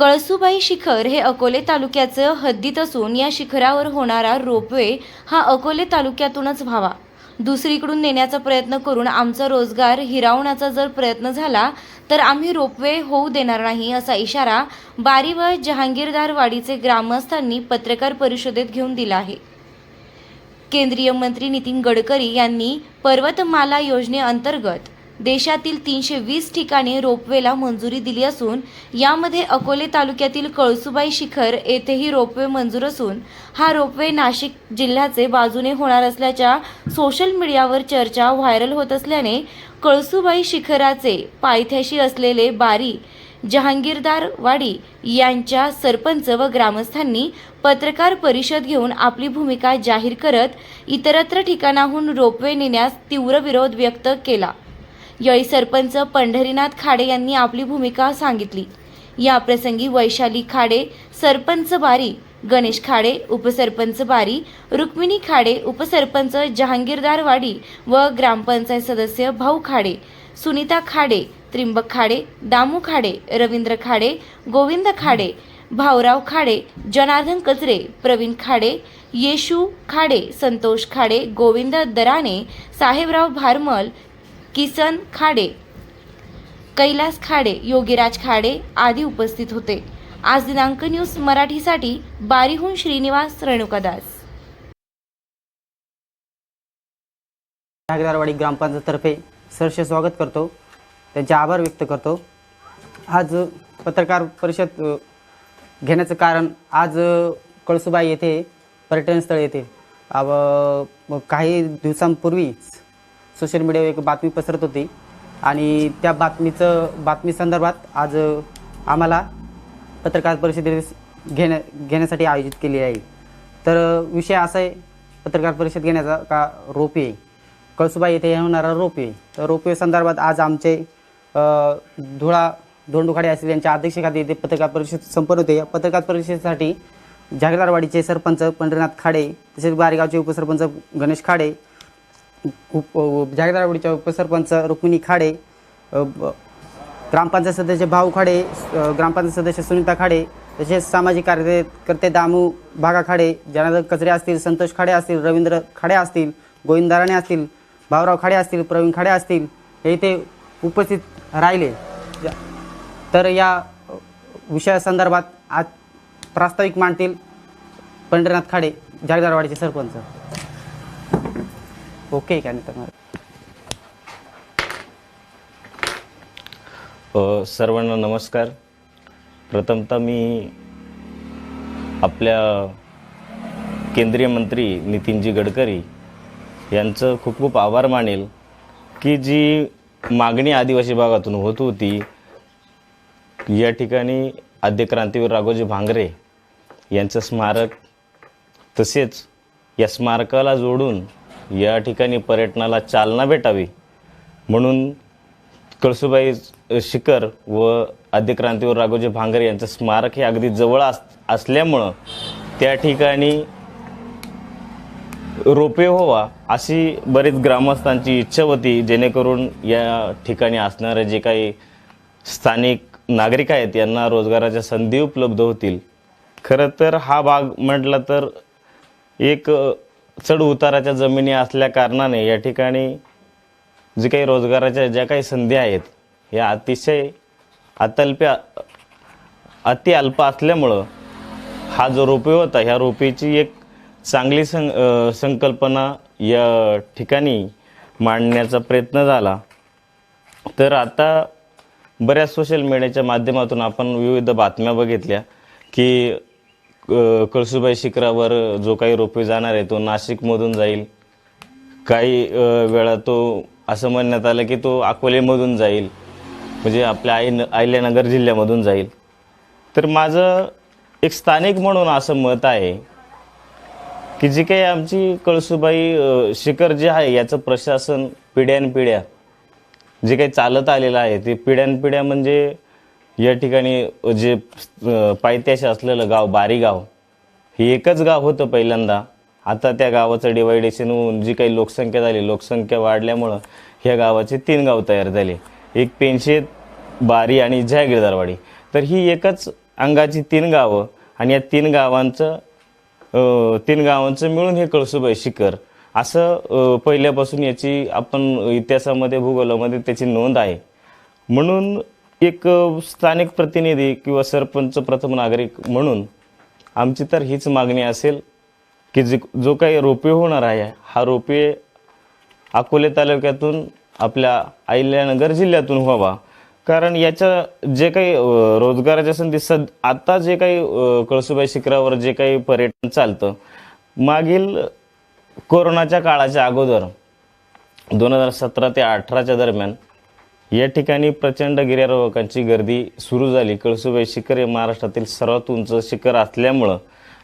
कळसुबाई शिखर हे अकोले तालुक्याचं हद्दीत असून या शिखरावर होणारा रोपवे हा अकोले तालुक्यातूनच व्हावा. दुसरीकडून नेण्याचा प्रयत्न करून आमचा रोजगार हिरावण्याचा जर प्रयत्न झाला तर आम्ही रोपवे होऊ देणार नाही असा इशारा बारी व जहांगीरदारवाडीचे ग्रामस्थांनी पत्रकार परिषदेत घेऊन दिला आहे. केंद्रीय मंत्री नितीन गडकरी यांनी पर्वतमाला योजनेअंतर्गत देशातील तीनशे वीस ठिकाणी रोपवेला मंजुरी दिली असून यामध्ये अकोले तालुक्यातील कळसुबाई शिखर येथेही रोपवे मंजूर असून हा रोपवे नाशिक जिल्ह्याचे बाजूने होणार असल्याच्या सोशल मीडियावर चर्चा व्हायरल होत असल्याने कळसुबाई शिखराचे पायथ्याशी असलेले बारी जहांगीरदारवाडी यांच्या सरपंच व ग्रामस्थांनी पत्रकार परिषद घेऊन आपली भूमिका जाहीर करत इतरत्र ठिकाणाहून रोपवे नेण्यास तीव्र विरोध व्यक्त केला. यावेळी सरपंच पंढरीनाथ खाडे यांनी आपली भूमिका सांगितली. या प्रसंगी वैशाली खाडे सरपंच बारी गणेश खाडे उपसरपंच बारी रुक्मिणी खाडे उपसरपंच जहांगीरदारवाडी व ग्रामपंचायत सदस्य भाऊ खाडे सुनीता खाडे त्रिंबक खाडे दामू खाडे रवींद्र खाडे गोविंद खाडे भाऊराव खाडे जनार्दन कचरे प्रवीण खाडे येशू खाडे संतोष खाडे गोविंद दराणे साहेबराव भारमल किसन खाडे कैलास खाडे योगीराज खाडे आदी उपस्थित होते. आज दिनांक न्यूज मराठीसाठी बारीहून श्रीनिवास रेणुकादास नागदारवाडी ग्रामपंचायततर्फे सहर्ष स्वागत करतो. त्यांचे आभार व्यक्त करतो. आज पत्रकार परिषद घेण्याचं कारण आज कळसुबाई येथे पर्यटनस्थळ येथे. काही दिवसांपूर्वी सोशल मीडियावर एक बातमी पसरत होती. आणि त्या बातमीचं बातमी संदर्भात आज आम्हाला पत्रकार परिषदे घेण्या घेण्यासाठी आयोजित केली आहे. तर विषय असा आहे पत्रकार परिषद घेण्याचा का रोपे कळसुबा येथे होणारा रोपे तर रोपे संदर्भात आज आमचे धुळा धोंडुखाडे असतील यांच्या अध्यक्षखाती इथे पत्रकार परिषद संपन्न होते. या पत्रकार परिषदेसाठी जागदारवाडीचे सरपंच पंढरीनाथ खाडे तसेच बारेगावचे उपसरपंच गणेश खाडे उप जागदारवाडीच्या उपसरपंच रुक्मिणी खाडे ग्रामपंचायत सदस्य भाऊ खाडे ग्रामपंचायत सदस्य सुनीता खाडे तसेच सामाजिक कार्यकर्ते दामू भागा खाडे जनार्दन कचरे असतील संतोष खाडे असतील रवींद्र खाडे असतील गोविंद दाराणे असतील भाऊराव खाडे असतील प्रवीण खाडे असतील हे इथे उपस्थित राहिले. तर या विषयासंदर्भात आज प्रास्ताविक मांडतील पंढरीनाथ खाडे जागदारवाडीचे सरपंच. ओके का नाही सर्वांना नमस्कार. प्रथमतः मी आपल्या केंद्रीय मंत्री नितीनजी गडकरी यांचं खूप खूप आभार मानेल की जी मागणी आदिवासी भागातून होत होती या ठिकाणी आद्य क्रांतीवीर राघोजी भांगरे यांचं स्मारक तसेच या स्मारकाला जोडून या ठिकाणी पर्यटनाला चालना भेटावी. म्हणून कळसुबाई शिखर व आद्य क्रांतीवर राघोजी भांगरे यांचं स्मारक हे अगदी जवळ अस असल्यामुळं त्या ठिकाणी रोपे होवा अशी बरीच ग्रामस्थांची इच्छा होती. जेणेकरून या ठिकाणी असणारे जे काही स्थानिक नागरिक आहेत यांना रोजगाराच्या संधी उपलब्ध होतील. खरं तर हा भाग म्हटला तर एक चढ उताराच्या जमिनी असल्या कारणाने या ठिकाणी जे काही रोजगाराच्या ज्या काही संधी आहेत या अतिशय अतल्प्या अति अल्प असल्यामुळं हा जो रोपे होता ह्या रोपेची एक चांगली सं संकल्पना या ठिकाणी मांडण्याचा प्रयत्न झाला. तर आता बऱ्याच सोशल मीडियाच्या माध्यमातून आपण विविध बातम्या बघितल्या की कळसुबाई शिखरावर जो काही रोपे जाणार आहे तो नाशिकमधून जाईल. काही वेळा तो असं म्हणण्यात आलं की तो अकोलेमधून जाईल. म्हणजे आपल्या आई अहिल्यानगर जिल्ह्यामधून जाईल. तर माझं एक स्थानिक म्हणून असं मत आहे की जी काही आमची कळसुबाई शिखर जे आहे याचं प्रशासन पिढ्यानपिढ्या जे काही चालत आलेलं आहे ते पिढ्यानपिढ्या म्हणजे या ठिकाणी जे पायथ्याशी असलेलं गाव बारी गाव हे एकच गाव होतं पहिल्यांदा. आता त्या गावाचं डिवायडेशन होऊन जी काही लोकसंख्या झाली लोकसंख्या वाढल्यामुळं ह्या गावाचे तीन गाव तयार झाले. एक पेनशेत बारी आणि जहागीरदारवाडी तर ही एकच अंगाची तीन गावं आणि या तीन गावांचं तीन गावांचं मिळून हे कळसुबाई शिखर असं पहिल्यापासून याची आपण इतिहासामध्ये भूगोलामध्ये त्याची नोंद आहे. म्हणून एक स्थानिक प्रतिनिधी किंवा सरपंच प्रथम नागरिक म्हणून आमची तर हीच मागणी असेल की जे जो काही रोपे होणार आहे हा रोपे अकोले तालुक्यातून आपल्या अहिल्यानगर जिल्ह्यातून व्हावा. कारण याच्या जे काही रोजगाराच्या संधी सद आता जे काही कळसुबाई शिखरावर जे काही पर्यटन चालतं मागील कोरोनाच्या काळाच्या अगोदर दोन हजार सतरा ते अठराच्या दरम्यान या ठिकाणी प्रचंड गिर्यारोहकांची गर्दी सुरू झाली. कळसुबाई शिखर हे महाराष्ट्रातील सर्वात उंच शिखर असल्यामुळं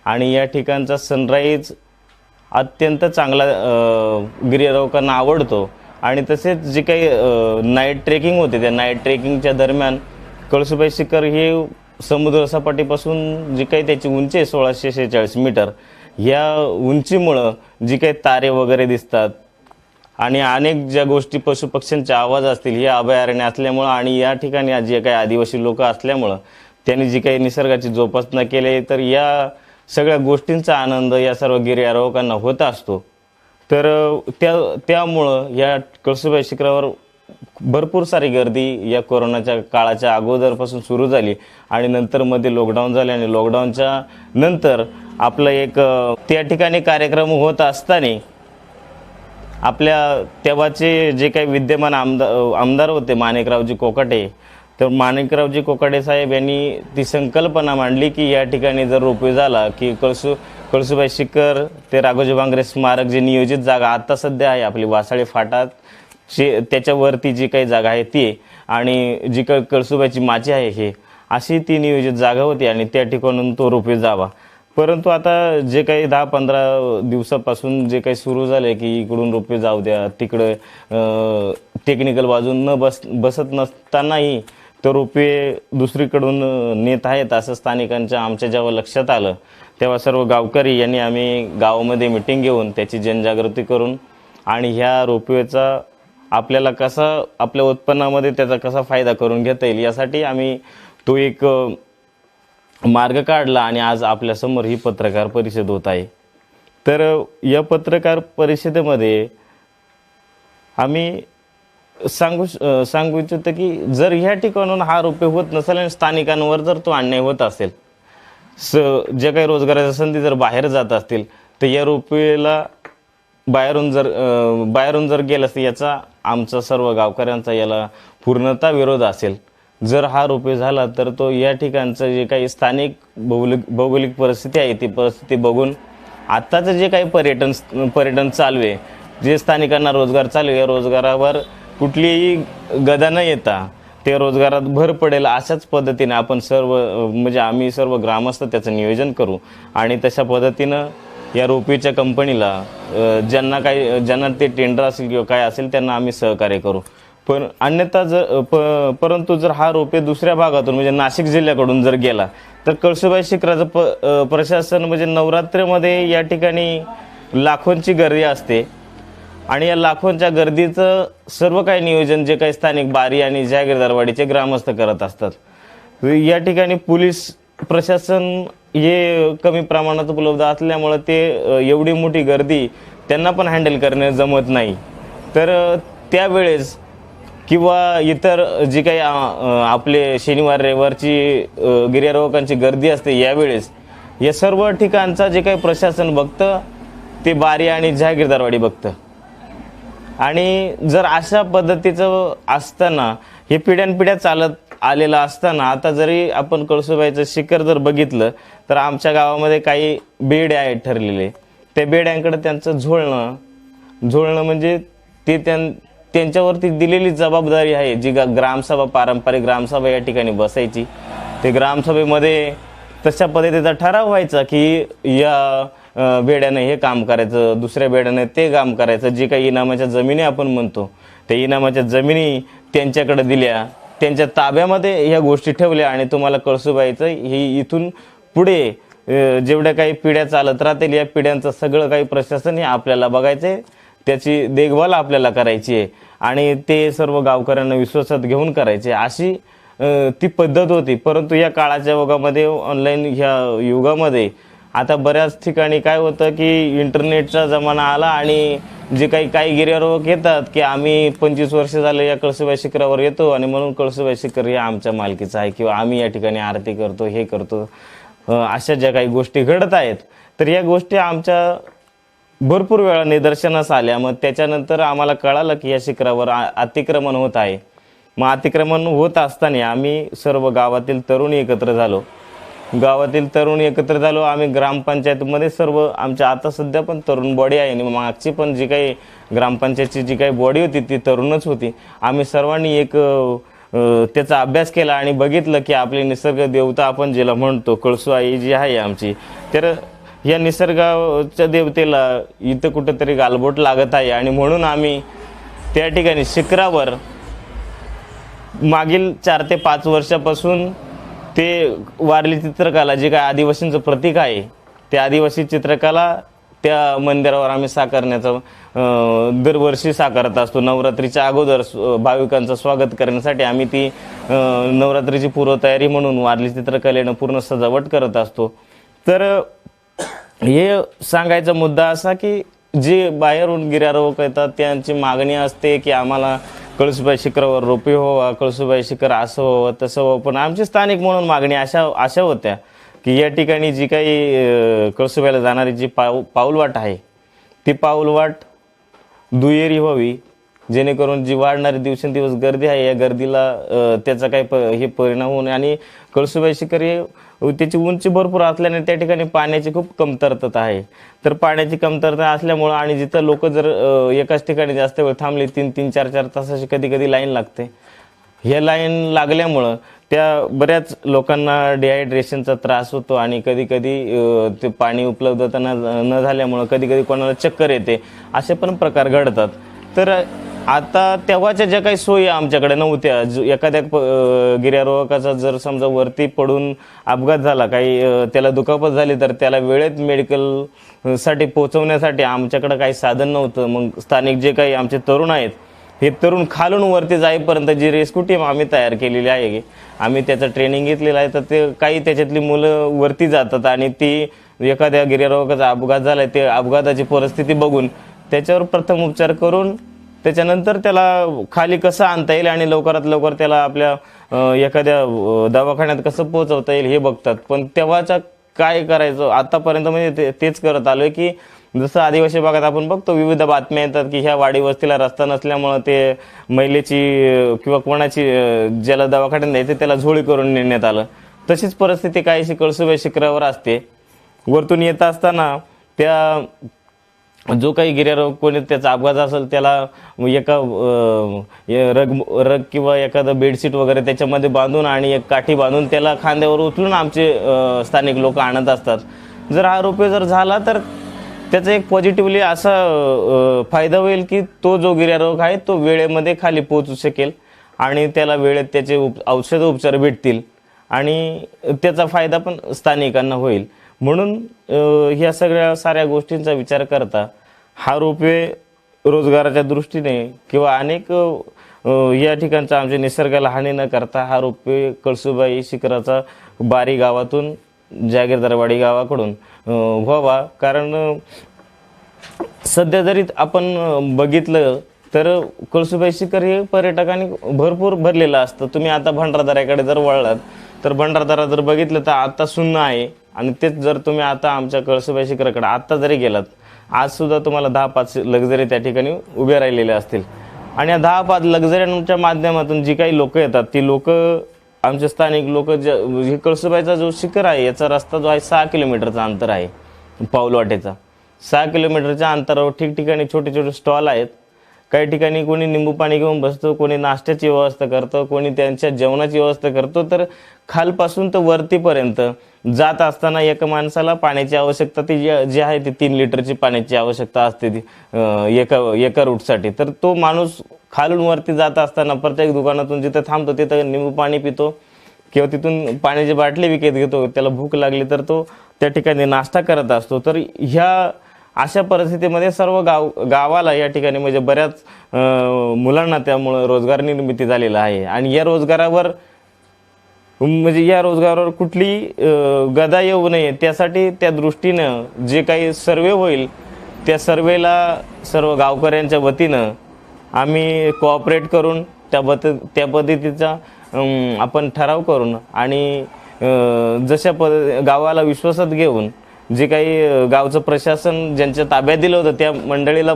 आणि या ठिकाणचा सनराईज अत्यंत चांगला गिर्यारोहकांना आवडतो. आणि तसेच जे काही नाईट ट्रेकिंग होते त्या नाईट ट्रेकिंगच्या दरम्यान कळसुबाई शिखर हे समुद्र सपाटीपासून जी काही त्याची उंची आहे सोळाशे शेहेचाळीस मीटर ह्या उंचीमुळं जी काही तारे वगैरे दिसतात आणि अनेक ज्या गोष्टी पशुपक्ष्यांचे आवाज असतील हे अभयारण्य असल्यामुळं आणि या ठिकाणी जे काही आदिवासी लोक असल्यामुळं त्यांनी जी काही निसर्गाची जोपासना केली तर या सगळ्या गोष्टींचा आनंद या सर्व गिर्यारोहकांना होत असतो. तर त्या त्यामुळं या कळसुबाई शिखरावर भरपूर सारी गर्दी या कोरोनाच्या काळाच्या अगोदरपासून सुरू झाली आणि नंतर मध्ये लॉकडाऊन झाले आणि लॉकडाऊनच्या नंतर आपलं एक त्या ठिकाणी कार्यक्रम होत असताना आपल्या तेव्हाचे जे काही विद्यमान आमदार आमदार होते माणिकरावजी कोकाटे तर माणिकरावजी कोकाटे साहेब यांनी ती संकल्पना मांडली की या ठिकाणी जर रोपवे झाला की कळसू कळसुबाई शिखर ते राघोजी भांगरे स्मारक जे नियोजित जागा आता सध्या आहे आपली वासाळी फाटात जे त्याच्यावरती जी काही जागा आहे ती आणि जी काही कळसुबाईची माची आहे हे अशी ती नियोजित जागा होती आणि त्या ठिकाणून तो रोपवे जावा. परंतु आता जे काही दहा पंधरा दिवसापासून जे काही सुरू झालं की इकडून रोपे जाऊ द्या तिकडं टेक्निकल बाजून न बस बसत नसतानाही तर रोपे दुसरीकडून नेत आहेत असं स्थानिकांच्या आमच्या जेव्हा लक्षात आलं तेव्हा सर्व गावकरी यांनी आम्ही गावामध्ये मिटिंग घेऊन त्याची जनजागृती करून आणि ह्या रोपवेचा आपल्याला कसा आपल्या उत्पन्नामध्ये त्याचा कसा फायदा करून घेता येईल यासाठी आम्ही तो एक मार्ग काढला आणि आज आपल्यासमोर ही पत्रकार परिषद होत आहे. तर या पत्रकार परिषदेमध्ये आम्ही सांगू सांगू इच्छितो की जर ह्या ठिकाणून हा रुपये होत नसेल आणि स्थानिकांवर जर तो अन्याय होत असेल स ज्या काही रोजगाराच्या संधी जर बाहेर जात असतील तर या रुपयेला बाहेरून जर बाहेरून जर गेलं असतं याचा आमचा सर्व गावकऱ्यांचा याला पूर्णतः विरोध असेल. जर हा रुपये झाला तर तो या ठिकाणचं जे काही स्थानिक भौगोलिक भौगोलिक परिस्थिती आहे ती परिस्थिती बघून आत्ताचं जे काही पर्यटन पर्यटन चालू आहे जे स्थानिकांना रोजगार चालू आहे रोजगारावर कुठलीही गदा न येता ते रोजगारात भर पडेल अशाच पद्धतीने आपण सर्व म्हणजे आम्ही सर्व ग्रामस्थ त्याचं नियोजन करू. आणि तशा पद्धतीनं या रोपीच्या कंपनीला ज्यांना काही ज्यांना ते टेंडर असेल किंवा काय असेल त्यांना आम्ही सहकार्य करू. पण अन्यथा जर प परंतु जर हा रोपे दुसऱ्या भागातून म्हणजे नाशिक जिल्ह्याकडून जर गेला तर कळसुबाई शिखराचं प प्रशासन म्हणजे नवरात्रीमध्ये या ठिकाणी लाखोंची गर्दी असते. आणि या लाखोंच्या गर्दीचं सर्व काही नियोजन जे काही स्थानिक बारी आणि जागीरदारवाडीचे ग्रामस्थ करत असतात. या ठिकाणी पोलीस प्रशासन हे कमी प्रमाणात उपलब्ध असल्यामुळं ते एवढी मोठी गर्दी त्यांना पण हँडल करणे जमत नाही. तर त्यावेळेस किंवा इतर जी काही आपले शनिवार रविवारची गिर्यारोहकांची गर्दी असते यावेळेस या सर्व ठिकाणचा जे काही प्रशासन बघतं ते बारी आणि जहागीरदारवाडी बघतं. आणि जर अशा पद्धतीचं असताना हे पिढ्यानपिढ्या चालत आलेलं असताना आता जरी आपण कळसुबाईचं शिखर जर बघितलं तर आमच्या गावामध्ये काही बेड्या आहेत ठरलेले. त्या बेड्यांकडे त्यांचं झोळणं झोळणं म्हणजे ते त्यां त्यांच्यावरती दिलेली जबाबदारी आहे जी गा ग्रामसभा पारंपरिक ग्रामसभा या ठिकाणी बसायची. ते ग्रामसभेमध्ये तशा पद्धतीचा ठराव व्हायचा की या बेड्यानं हे काम करायचं दुसऱ्या बेड्यानं ते काम करायचं जे काही इनामाच्या जमिनी आपण म्हणतो त्या इनामाच्या जमिनी त्यांच्याकडे दिल्या त्यांच्या ताब्यामध्ये ह्या गोष्टी ठेवल्या आणि तुम्हाला कळसूबाईचं ही इथून पुढे जेवढ्या काही पिढ्या चालत राहतील या पिढ्यांचं सगळं काही प्रशासन हे आपल्याला बघायचं आहे त्याची देखभाल आपल्याला करायची आहे. आणि ते सर्व गावकऱ्यांना विश्वासात घेऊन करायचे. अशी ती पद्धत होती. परंतु या काळाच्या युगामध्ये ऑनलाईन ह्या युगामध्ये आता बऱ्याच ठिकाणी काय होतं की इंटरनेटचा जमाना आला आणि जे काही काही गिर्यारोहक येतात की आम्ही पंचवीस वर्ष झाले या कळसुबाई शिखरावर येतो आणि म्हणून कळसुबाई शिखर हे आमच्या मालकीचं आहे किंवा आम्ही या ठिकाणी आरती करतो हे करतो. अशा ज्या काही गोष्टी घडत आहेत तर या गोष्टी आमच्या भरपूर वेळा निदर्शनास आल्या. मग त्याच्यानंतर आम्हाला कळालं की या शिखरावर आ- अतिक्रमण होत आहे. मग अतिक्रमण होत असताना आम्ही सर्व गावातील तरुण एकत्र झालो. गावातील तरुण एकत्र झालो. आम्ही ग्रामपंचायतमध्ये सर्व आमच्या आता सध्या पण तरुण बॉडी आहे. आणि मागची पण जी काही ग्रामपंचायतची जी काही बॉडी होती ती तरुणच होती. आम्ही सर्वांनी एक त्याचा अभ्यास केला आणि बघितलं की आपली निसर्ग देवता आपण जिला म्हणतो कळसू आई जी आहे आमची. तर या निसर्गाच्या देवतेला इथं कुठंतरी गालबोट लागत आहे. आणि म्हणून आम्ही त्या ठिकाणी शिखरावर मागील चार ते पाच वर्षापासून ते वारली चित्रकला जे काय आदिवासींचं प्रतीक आहे ते आदिवासी चित्रकला त्या मंदिरावर आम्ही साकारण्याचा दरवर्षी साकारत असतो. नवरात्रीच्या अगोदर भाविकांचं स्वागत करण्यासाठी आम्ही ती नवरात्रीची पूर्वतयारी म्हणून वारली चित्रकलेनं पूर्ण सजावट करत असतो. तर हे सांगायचा मुद्दा असा की जे बाहेरून गिर्यारोहक येतात त्यांची मागणी असते की आम्हाला कळसुबाई शिखरावर रोपे व्हावा कळसुबाई शिखर असं व्हावं तसं व्हावं. पण आमची स्थानिक म्हणून मागणी अशा अशा होत्या की या ठिकाणी जी काही कळसुबाईला जाणारी जी पाऊ पाऊलवाट आहे ती पाऊलवाट दुहेरी व्हावी जेणेकरून जी वाढणारी दिवसेंदिवस गर्दी आहे या गर्दीला त्याचा काही प हे परिणाम होऊ नये. आणि कळसुबाई शिखर हे त्याची उंची भरपूर असल्याने त्या ठिकाणी पाण्याची खूप कमतरता आहे. तर पाण्याची कमतरता असल्यामुळं आणि जिथं लोक जर एकाच ठिकाणी जास्त वेळ थांबले तीन तीन चार चार तासाची कधी कधी लाईन लागते. हे लाईन लागल्यामुळं त्या बऱ्याच लोकांना डिहायड्रेशनचा त्रास होतो आणि कधी कधी ते पाणी उपलब्धता न न झाल्यामुळं कधी कधी कोणाला चक्कर येते असे पण प्रकार घडतात. तर आता तेव्हाच्या ज्या काही सोयी आमच्याकडे नव्हत्या जो- एखाद्या प- गिर्यारोहकाचा जर समजा वरती पडून अपघात झाला काही त्याला दुखापत झाली तर त्याला वेळेत मेडिकलसाठी पोहोचवण्यासाठी आमच्याकडे काही साधन नव्हतं. मग स्थानिक जे काही आमचे तरुण आहेत हे तरुण खालून वरती जाईपर्यंत जी रेस्क्यू टीम आम्ही तयार केलेली आहे आम्ही त्याचं ट्रेनिंग घेतलेलं आहे तर ते काही त्याच्यातली मुलं वरती जातात आणि ती एखाद्या गिर्यारोहकाचा अपघात झाला ते अपघाताची परिस्थिती बघून त्याच्यावर प्रथम उपचार करून त्याच्यानंतर त्याला खाली कसं आणता येईल आणि लवकरात लवकर त्याला आपल्या एखाद्या दवाखान्यात कसं पोहोचवता येईल हे बघतात. पण तेव्हाच्या काय करायचं आतापर्यंत म्हणजे ते- तेच करत आलोय की जसं आदिवासी भागात आपण बघतो विविध बातम्या येतात की ह्या वाडी वस्तीला रस्ता नसल्यामुळं ते महिलेची किंवा कोणाची ज्याला दवाखान्यात न्यायचं त्याला झोळी करून नेण्यात आलं. तशीच परिस्थिती काहीशी कळसुबाई शिखरावर असते. वरतून येत असताना त्या जो काही गिर्यारोग कोणी त्याचा अपघात असेल त्याला एका रग रग किंवा एखादं बेडशीट वगैरे त्याच्यामध्ये बांधून आणि एक काठी बांधून त्याला खांद्यावर उचलून आमचे स्थानिक लोक आणत असतात. जर हा रोपे जर झाला तर त्याचा एक पॉझिटिव्हली असा फायदा होईल की तो जो गिर्यारोग आहे तो वेळेमध्ये खाली पोहोचू शकेल आणि त्याला वेळेत त्याचे उप औषध उपचार भेटतील आणि त्याचा फायदा पण स्थानिकांना होईल. म्हणून ह्या सगळ्या साऱ्या गोष्टींचा विचार करता हा रोपवे रोजगाराच्या दृष्टीने किंवा अनेक या ठिकाणचा आमच्या निसर्गाला हानी न करता हा रोपवे कळसुबाई शिखराचा बारी गावातून जागीरदारवाडी गावाकडून व्हावा. कारण सध्या जरी आपण बघितलं तर कळसुबाई शिखर हे पर्यटकांनी भरपूर भरलेलं असतं. तुम्ही आता भंडारदऱ्याकडे जर वळलात तर भंडारदारा जर बघितलं तर आता सुन्न आहे. आणि तेच जर तुम्ही आता आमच्या कळसुबाई शिखराकडे आत्ता जरी गेलात आजसुद्धा तुम्हाला दहा पाच लक्झरी त्या ठिकाणी उभे राहिलेले असतील. आणि या दहा पाच लक्झऱ्यांच्या माध्यमातून जी काही लोकं येतात ती लोक आमचे स्थानिक लोक हे कळसुबाईचा जो शिखर आहे याचा रस्ता जो आहे सहा किलोमीटरचा अंतर आहे पाऊलवाटेचा. सहा किलोमीटरच्या अंतरावर ठिकठिकाणी छोटे छोटे स्टॉल आहेत. काही ठिकाणी कोणी निंबू पाणी घेऊन बसतो कोणी नाश्त्याची व्यवस्था करतं कोणी त्यांच्या जेवणाची व्यवस्था करतो तर खालपासून तर वरतीपर्यंत जात असताना एका माणसाला पाण्याची आवश्यकता ती जी जी आहे ती तीन लिटरची पाण्याची आवश्यकता असते ती एका एका रूटसाठी. तर तो माणूस खालून वरती जात असताना प्रत्येक दुकानातून जिथं थांबतो तिथं निंबू पाणी पितो किंवा तिथून पाण्याची बाटली विकत घेतो त्याला भूक लागली तर तो त्या ठिकाणी नाश्ता करत असतो. तर ह्या अशा परिस्थितीमध्ये सर्व गाव गावाला या ठिकाणी म्हणजे बऱ्याच मुलांना त्यामुळं रोजगार निर्मिती झालेला आहे. आणि या रोजगारावर म्हणजे या रोजगारावर कुठली गदा येऊ नये त्यासाठी त्या दृष्टीनं जे काही सर्वे होईल त्या सर्वेला सर्व गावकऱ्यांच्या वतीनं आम्ही कोऑपरेट करून त्या पद्ध त्या पद्धतीचा आपण ठराव करून आणि जशा पद गावाला विश्वासात घेऊन जे काही गावचं प्रशासन ज्यांच्या ताब्यात दिलं होतं त्या मंडळीला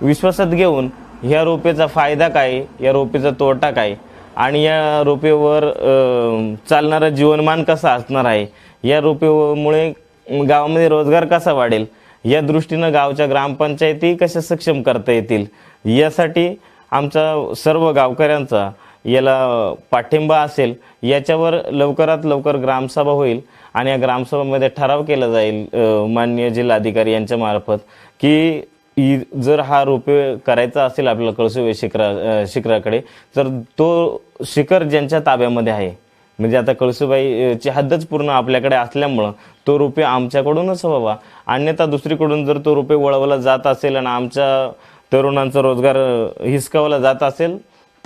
विश्वासात घेऊन ह्या रोपेचा फायदा काय या रोपेचा तोटा काय आणि या रोपेवर चालणारा चालणारं जीवनमान कसं असणार आहे? या रोपेमुळे गावामध्ये रोजगार कसा वाढेल? या दृष्टीनं गावच्या ग्रामपंचायती कशा सक्षम करता येतील? यासाठी आमचा सर्व गावकऱ्यांचा याला पाठिंबा असेल. याच्यावर लवकरात लवकर ग्रामसभा होईल आणि या ग्रामसभामध्ये ठराव केला जाईल माननीय जिल्हाधिकारी यांच्या मार्फत की इ- जर हा रोपे करायचा असेल आपल्याला कळसुवे शिखरा शिखराकडे तर तो शिखर ज्यांच्या ताब्यामध्ये आहे. म्हणजे आता कळसुबाईची हद्दच पूर्ण आपल्याकडे असल्यामुळं तो रोपे आमच्याकडूनच व्हावा. अन्यथा दुसरीकडून जर तो रोपे वळवला जात असेल आणि आमच्या तरुणांचा रोजगार हिसकावला जात असेल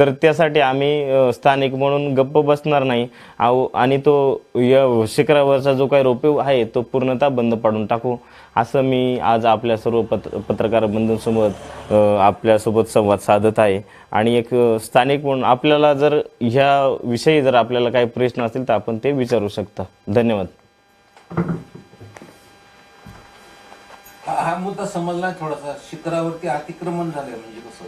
तर त्यासाठी आम्ही स्थानिक म्हणून गप्प बसणार नाही. आहो आणि तो या शिखरावरचा जो काही रोपे आहे तो पूर्णतः बंद पाडून टाकू. असं मी आज आपल्या सर्व पत्र पत्रकार बंधूंसोबत आपल्यासोबत संवाद साधत आहे. आणि एक स्थानिक म्हणून आपल्याला जर ह्या विषयी जर आपल्याला काही प्रश्न असतील तर आपण ते विचारू शकता. धन्यवाद. हा हा मुद्दा समजला थोडासा. शिखरावरती अतिक्रमण झालंय म्हणजे कसं?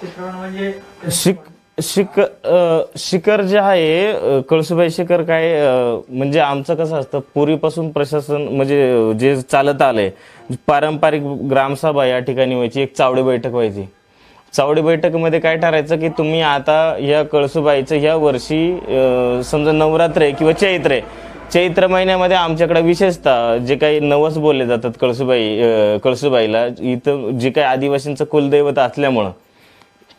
चित्रण म्हणजे शिक शिक शिखर जे आहे कळसुबाई शिखर काय म्हणजे आमचं कसं असतं पूर्वीपासून प्रशासन म्हणजे जे चालत आलंय पारंपरिक ग्रामसभा या ठिकाणी व्हायची एक चावडी बैठक व्हायची. चावडी बैठकीमध्ये काय ठरायचं की तुम्ही आता या कळसुबाईचं ह्या वर्षी समजा नवरात्र आहे किंवा चैत्र आहे चैत्र महिन्यामध्ये आमच्याकडे विशेषतः जे काही नवस बोलले जातात कळसुबाई कळसुबाईला इथं जे काही आदिवासींचं कुलदैवत असल्यामुळं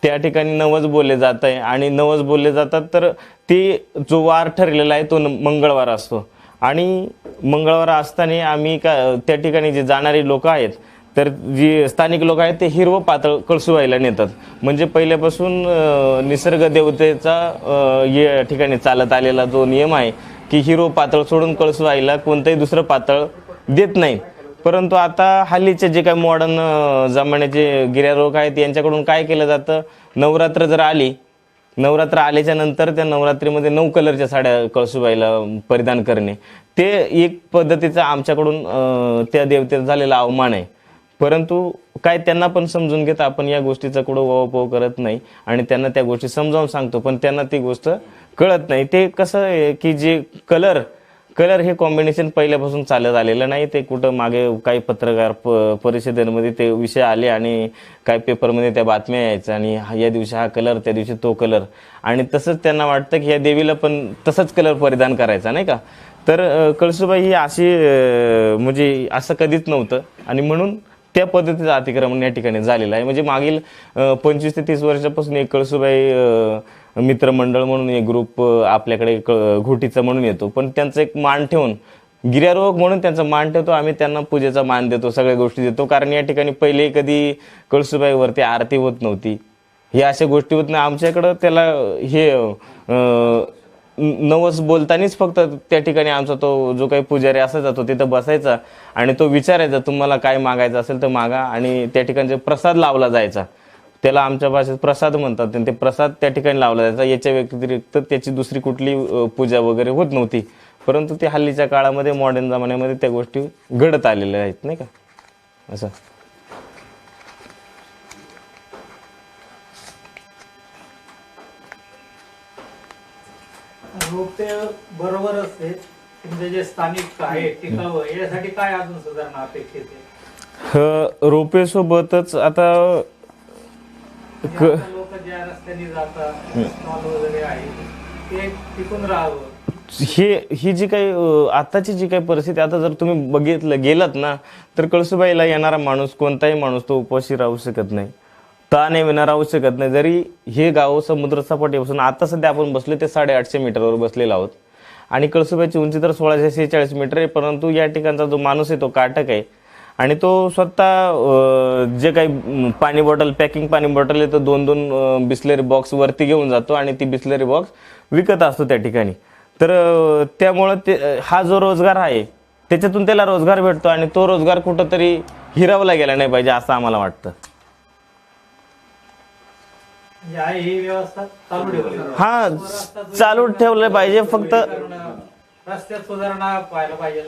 त्या ठिकाणी नवस बोलले जात आहे आणि नवस बोलले जातात तर ते जो वार ठरलेला आहे तो न- मंगळवार असतो. आणि मंगळवार असताना आम्ही का त्या ठिकाणी जे जाणारी लोक आहेत तर जी स्थानिक लोक आहेत ते हिरवं पातळ कळसुबाईला नेतात. म्हणजे पहिल्यापासून निसर्ग देवतेचा या ठिकाणी चालत आलेला जो नियम आहे की हिरवं पातळ सोडून कळसुबाईला कोणतंही दुसरं पातळ देत नाही. परंतु आता हल्लीचे जे काही मॉडर्न जमान्याचे गिर्यारोहक आहेत यांच्याकडून काय केलं जातं? नवरात्र जर आली नवरात्र आल्याच्यानंतर त्या नवरात्रीमध्ये नऊ कलरच्या साड्या कळसुबाईला परिधान करणे. ते एक पद्धतीचा आमच्याकडून त्या देवतेचा झालेला अवमान आहे. परंतु काय त्यांना पण समजून घेत आपण या गोष्टीचा कुठं वावपाव करत नाही आणि त्यांना त्या गोष्टी समजावून सांगतो पण त्यांना ती गोष्ट कळत नाही. ते कसं आहे की जे कलर कलर हे कॉम्बिनेशन पहिल्यापासून चालत आलेलं नाही. ते कुठं मागे काही पत्रकार प परिषदेमध्ये ते विषय आले आणि काही पेपरमध्ये त्या बातम्या यायच्या आणि हा- या दिवशी हा कलर त्या दिवशी तो कलर. आणि तसंच त्यांना वाटतं की या देवीला पण तसंच कलर परिधान करायचा नाही का? तर कळसूबाई कळसुबाई ही अशी म्हणजे असं कधीच नव्हतं. आणि म्हणून त्या पद्धतीचं अतिक्रमण या ठिकाणी झालेलं आहे. म्हणजे मागील पंचवीस ते तीस वर्षापासून एक कळसुबाई मित्रमंडळ म्हणून एक ग्रुप आपल्याकडे घोटीचा म्हणून येतो. पण त्यांचं एक मान ठेवून गिर्यारोहक म्हणून त्यांचा मान ठेवतो. आम्ही त्यांना पूजेचा मान देतो सगळ्या गोष्टी देतो. कारण या ठिकाणी पहिले कधी कळसुबाईवरती आरती होत नव्हती. हे अशा गोष्टी होत नाही. आमच्याकडं त्याला हे नवस बोलतानीच फक्त त्या ठिकाणी आमचा तो जो काही पुजारी असायचा तो तिथं बसायचा. आणि तो विचारायचा तुम्हाला काय मागायचं असेल तर मागा. आणि त्या ठिकाणचे प्रसाद लावला जायचा. त्याला आमच्या भाषेत प्रसाद म्हणतात. आणि ते प्रसाद त्या ठिकाणी लावला जायचा. याच्या व्यतिरिक्त त्याची दुसरी कुठली पूजा वगैरे होत नव्हती. परंतु ते हल्लीच्या काळामध्ये मॉडर्न जमान्यामध्ये त्या गोष्टी घडत आलेल्या आहेत नाही का? असं. रोपे बरोबर असते. तुमचे जे स्थानिक आहे टिकावं यासाठी काय अजून सुधारणा अपेक्षित आहे? ह, रोपेसोबतच आता क- लोक ज्या रस्त्याने जातात स्टॉल वगैरे आहे ते टिकून राहावं. हे ही जी काही अ, आताची जी काही परिस्थिती आता जर तुम्ही बघितलं गेलात ना तर कळसुबाईला येणारा माणूस कोणताही माणूस तो उपाशी राहू शकत नाही. ताण येणार राहू शकत नाही. जरी हे गाव समुद्र सपाटीपासून आता सध्या आपण बसलो ते साडेआठशे मीटरवर बसलेलो आहोत. आणि कळसुबाईची उंची तर सोळाशे सेहेचाळीस मीटर आहे परंतु या ठिकाणचा जो माणूस आहे तो काटक आहे. आणि तो स्वतः जे काही पाणी बॉटल पॅकिंग पाणी बॉटल आहे तो दोन दोन बिस्लरी बॉक्स वरती घेऊन जातो आणि ती बिस्लरी बॉक्स विकत असतो त्या ठिकाणी. तर त्यामुळं ते हा जो रोजगार आहे त्याच्यातून त्याला रोजगार भेटतो आणि तो रोजगार कुठंतरी हिरावला गेला नाही पाहिजे असं आम्हाला वाटतं. ही चालू ठेवली. पाहिजे फक्त रस्त्यात सुधारणा पाहिजे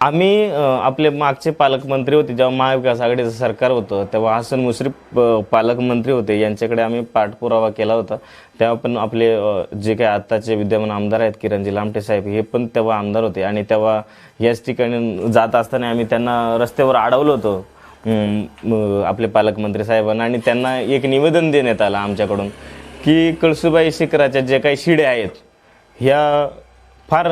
आम्ही आपले मागचे पालकमंत्री होते जेव्हा महाविकास आघाडीचं सरकार होतं तेव्हा हसन मुश्रीफ पालकमंत्री होते. यांच्याकडे आम्ही पाठपुरावा केला होता. तेव्हा पण आपले जे काही आत्ताचे विद्यमान आमदार आहेत किरणजी लामटे साहेब हे पण तेव्हा आमदार होते. आणि तेव्हा याच ठिकाणी जात असताना आम्ही त्यांना रस्त्यावर अडवलं होतं आपले पालकमंत्री साहेबांना. आणि त्यांना एक निवेदन देण्यात आलं आमच्याकडून की कळसुबाई शिखराच्या जे काही शिड्या आहेत ह्या फार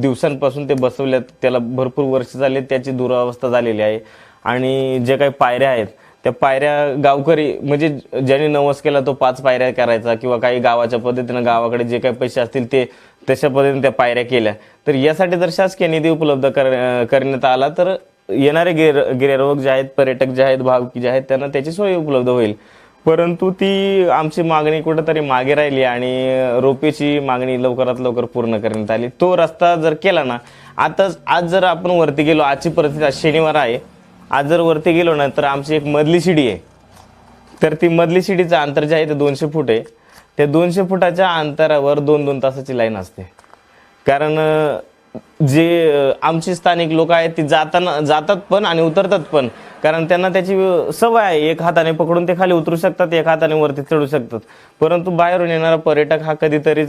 दिवसांपासून ते बसवल्यात. त्याला भरपूर वर्ष झाले त्याची दुरावस्था झालेली आहे. आणि जे काही पायऱ्या आहेत त्या पायऱ्या गावकरी म्हणजे ज्याने नवस केला तो पाच पायऱ्या करायचा किंवा काही गावाच्या पद्धतीनं गावाकडे जे काही पैसे असतील ते तशा पद्धतीने त्या पायऱ्या केल्या. तर यासाठी जर शासकीय निधी उपलब्ध कर करण्यात आला तर येणारे गिर गिर्यारोहक जे आहेत पर्यटक जे आहेत भावकी जे आहेत त्यांना त्याची सोय उपलब्ध होईल. परंतु ती आमची मागणी कुठंतरी मागे राहिली आणि रोपेची मागणी लवकरात लवकर पूर्ण करण्यात आली. तो रस्ता जर केला ना आताच आज जर आपण वरती गेलो आजची परिस्थिती आज शनिवार आहे. आज जर वरती गेलो ना तर आमची एक मधली शिडी आहे. तर ती मधली शिडीचं अंतर जे आहे ते दोनशे फूट आहे. त्या दोनशे फुटाच्या अंतरावर दोन दोन तासाची लाईन असते. कारण जे आमची स्थानिक लोक आहेत ती जाताना जातात पण आणि उतरतात पण. कारण त्यांना त्याची सवय आहे. एक हाताने पकडून ते खाली उतरू शकतात एक हाताने वरती चढू शकतात. परंतु बाहेरून येणारा पर्यटक हा कधीतरी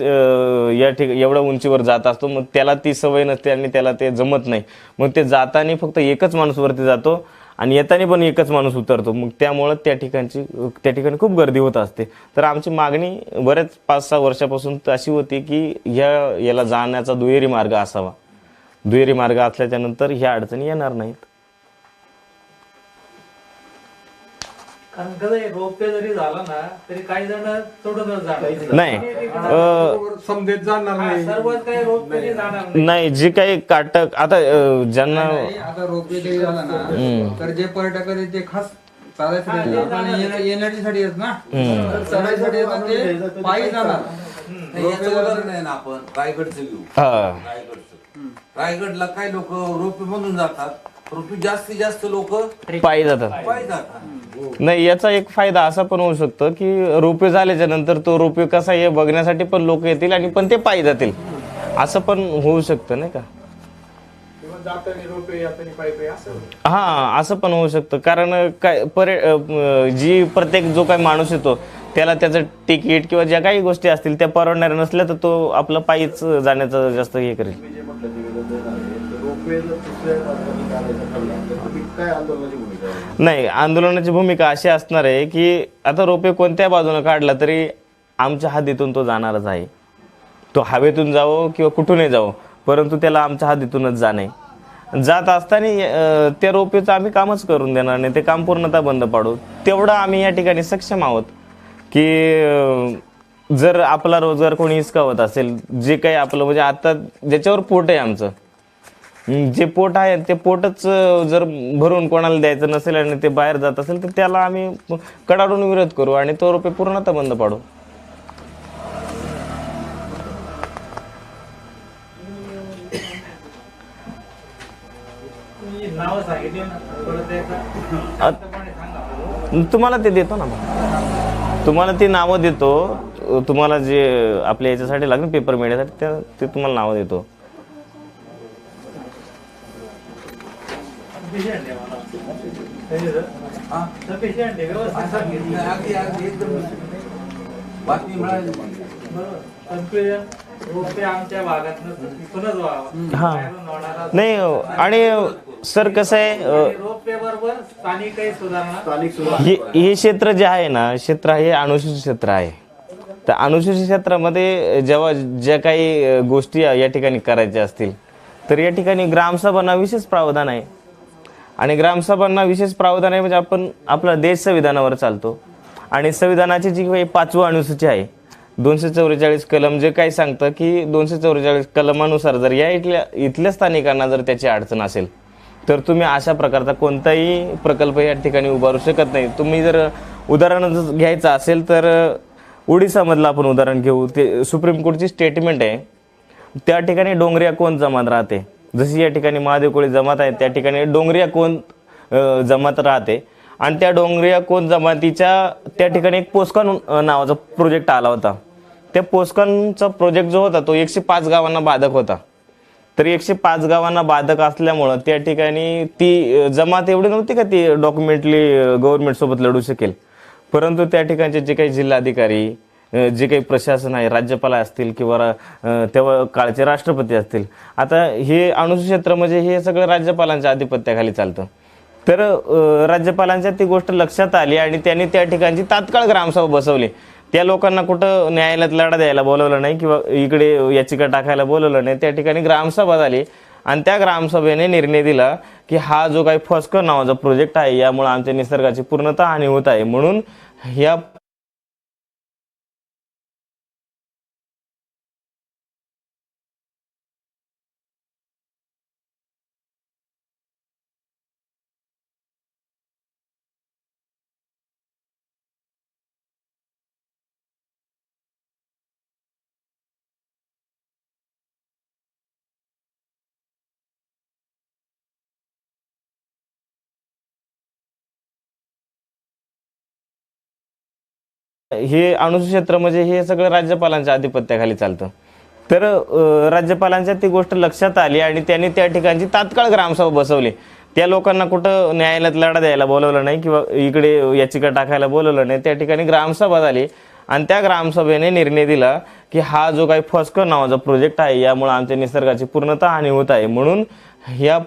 या ठिक एवढ्या उंचीवर जात असतो. मग त्याला ती सवय नसते आणि त्याला ते जमत नाही. मग ते जाताना फक्त एकच माणूस वरती जातो आणि येताना पण एकच माणूस उतरतो. मग त्यामुळं त्या ठिकाणची त्या ठिकाणी खूप गर्दी होत असते. तर आमची मागणी बऱ्याच पाच सहा वर्षापासून अशी होती की ह्या याला जाण्याचा दुहेरी मार्ग असावा. दुहेरी मार्ग असल्याच्यानंतर ह्या अडचणी येणार नाहीत. कारण कसं आहे, रोपवे जरी झाला ना तरी काही जण सोडूनच जाणार नाही. अं, समजेत जाणार हा, नाही. सर्वच काही रोपवे जाणार नाही. नाही जे काही काटक आता अं, ज्यांना नाही, आता रोपवे जरी झाला ना तर जे पर्यटक आहेत ते खास चालायसाठी येण्यासाठी येत ना. तर चढायसाठी येतात ते पायी जाणार. नाही, याचं उदाहरण आहे ना आपण रायगडचं घेऊ. हा. रायगडचं. रायगडला काय लोक रोपे म्हणून जातात. रोपे जास्तीत जास्त लोक पायी जातात. पायी जातात. नाही याचा एक फायदा असा पण होऊ शकतो की रोपे झाल्याच्यानंतर तो रोपे कसा आहे बघण्यासाठी पण लोक येतील आणि पण ते पायी जातील. असं पण होऊ शकतं नाही का? हा असं पण होऊ शकतं. कारण काय पर्य जी प्रत्येक जो काही माणूस येतो त्याला त्याचं तिकीट किंवा ज्या काही गोष्टी असतील त्या परवडणाऱ्या नसल्या तर तो आपलं पायीच जाण्याचं जास्त हे करेल. काय आंदोलनाची भूमिका आहे? नाही आंदोलनाची भूमिका अशी असणार आहे की आता रोपे कोणत्या बाजूने काढला तरी आमच्या हद्दीतून तो जाणारच आहे. तो हवेतून जावो किंवा कुठूनही जावो परंतु त्याला आमच्या हद्दीतूनच जाणे. जात असताना अं, त्या रोपेचं आम्ही कामच करून देणार नाही ते काम पूर्णतः बंद पाडू. तेवढं आम्ही या ठिकाणी सक्षम आहोत की अं, जर आपला रोजगार कोणी हिसकावत असेल जे काही आपलं म्हणजे आता ज्याच्यावर पोट आहे आमचं जे पोट आहे ते पोटच जर भरून कोणाला द्यायचं नसेल आणि ते बाहेर जात असेल तर त्याला आम्ही कडाडून विरोध करू आणि तो रुपये पूर्णतः बंद पाडू. तुम्हाला ते देतो ना मग. तुम्हाला ती नावं देतो. तुम्हाला जे आपल्या याच्यासाठी लागेल पेपर मिळण्यासाठी ते तुम्हाला नावं देतो. बातमी मिळाली आमच्या भागात नाही हो. आणि हो, सर कसं आहे रोपे बरोबर स्थानिक काही सुधारणा हे हे क्षेत्र जे आहे ना क्षेत्र हे अनुसूचित क्षेत्र आहे. तर अनुसूचित क्षेत्रामध्ये जेव्हा ज्या काही गोष्टी या ठिकाणी करायच्या असतील तर या ठिकाणी ग्रामसभांना विशेष प्रावधान आहे. आणि ग्रामसभांना विशेष प्रावधान आहे म्हणजे आपण आपला देश संविधानावर चालतो. आणि संविधानाची जी काही पाचवं अनुसूची आहे दोनशे चौवेचाळीस कलम जे काही सांगतं की दोनशे चौवेचाळीस कलमानुसार जर या इथल्या इथल्या स्थानिकांना जर त्याची अडचण असेल तर तुम्ही अशा प्रकारचा कोणताही प्रकल्प या ठिकाणी उभारू शकत नाही. तुम्ही जर उदाहरण जर घ्यायचं असेल तर ओडिसामधलं आपण उदाहरण घेऊ. ते सुप्रीम कोर्टची स्टेटमेंट आहे त्या ठिकाणी डोंगऱ्या कोण जमात राहते? जशी या ठिकाणी महादेव कोळी जमात आहे त्या ठिकाणी डोंगरिया कोण जमात राहते. आणि त्या डोंगरिया कोण जमातीच्या त्या ठिकाणी एक पोस्कॉन नावाचा प्रोजेक्ट आला होता. त्या पोस्कॉनचा प्रोजेक्ट जो होता तो एकशे पाच गावांना बाधक होता. तर एकशे पाच गावांना बाधक असल्यामुळं त्या ठिकाणी ती जमात एवढी नव्हती का ती डॉक्युमेंटली गव्हर्नमेंटसोबत लढू शकेल. परंतु त्या ठिकाणचे जे काही जिल्हाधिकारी जे काही प्रशासन आहे राज्यपाल असतील किंवा तेव्हा काळचे राष्ट्रपती असतील. आता हे अणुक्षेत्र म्हणजे हे सगळं राज्यपालांच्या आधिपत्याखाली चालतं. तर राज्यपालांच्या ती गोष्ट लक्षात आली आणि त्यांनी त्या ठिकाणची तात्काळ ग्रामसभा बसवली. त्या लोकांना कुठं न्यायालयात लढा द्यायला बोलवलं नाही किंवा इकडे याचिका टाकायला बोलवलं नाही त्या ठिकाणी ग्रामसभा झाली. आणि त्या ग्रामसभेने निर्णय दिला की हा जो काही फॉस्कर नावाचा प्रोजेक्ट आहे यामुळे आमच्या निसर्गाची पूर्णतः हानी होत आहे. म्हणून ह्या हे अणुक्षेत्र म्हणजे हे सगळं राज्यपालांच्या आधिपत्याखाली चालतं. तर राज्यपालांच्या ती गोष्ट लक्षात आली आणि त्यांनी त्या ठिकाणची तात्काळ ग्रामसभा बसवली. त्या लोकांना कुठं न्यायालयात लढा द्यायला बोलवलं नाही किंवा इकडे याचिका टाकायला बोलवलं नाही त्या ठिकाणी ग्रामसभा झाली. आणि त्या ग्रामसभेने निर्णय दिला की हा जो काही फस्कर नावाचा प्रोजेक्ट आहे यामुळे आमच्या निसर्गाची पूर्णतः हानी होत आहे. म्हणून ह्या